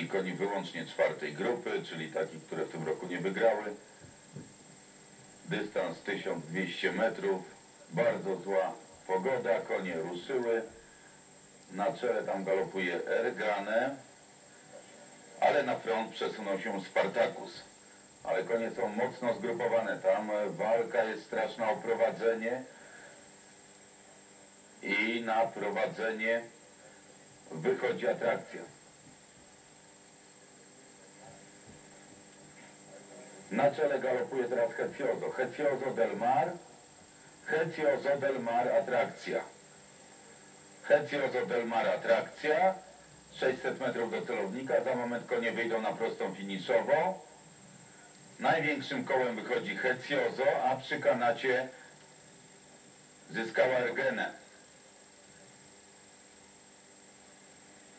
poprzednich koni wyłącznie czwartej grupy, czyli takich, które w tym roku nie wygrały. Dystans 1200 metrów, bardzo zła pogoda, konie ruszyły. Na czele tam galopuje Ergane, ale na front przesunął się Spartacus. Ale konie są mocno zgrupowane, tam walka jest straszna o prowadzenie i na prowadzenie wychodzi atrakcja. Na czele galopuje teraz Heciozo. Heciozo del Mar. Heciozo del Mar atrakcja. Heciozo del Mar atrakcja. 600 metrów do celownika. Za moment konie wyjdą na prostą finiszową. Największym kołem wychodzi Heciozo, a przy kanacie zyskała Ergenę.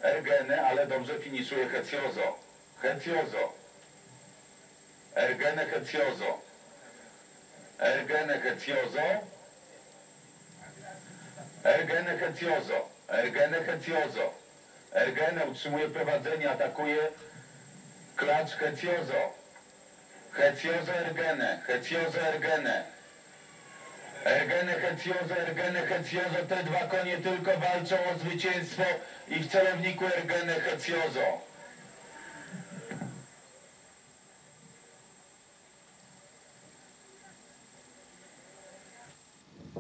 Ergenę, ale dobrze finiszuje Heciozo. Heciozo. Ergene Heciozo. Ergene Heciozo. Ergene Heciozo. Ergene Heciozo. Ergene utrzymuje prowadzenie, atakuje klacz Heciozo. Heciozo Ergene. Heciozo Ergene. Ergene Heciozo, Ergene Heciozo, te dwa konie tylko walczą o zwycięstwo i w celowniku Ergene Heciozo.